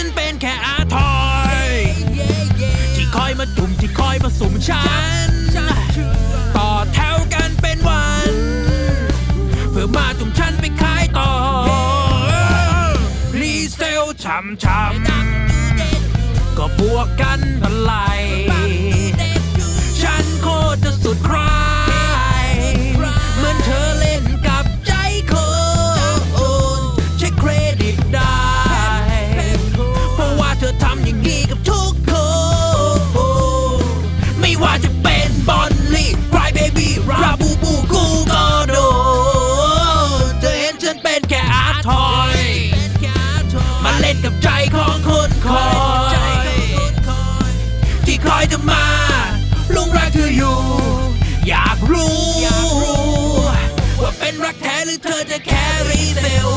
ฉันเป็นแค่อาทอยที่คอยมาจุ่มที่คอยมาสุ่มฉัน ต่อแถวกันเป็นวัน เพื่อมาตุ่มฉันไปขายต่อ รีเซลช้ำช้ำก็บวกกันอะไร มาเล่นกับใจของคนคอยที่คอยจะมาลุงรักเธออยู่ อยากรู้ ว่าเป็นรักแท้หรือเธอจะแค่รีเซล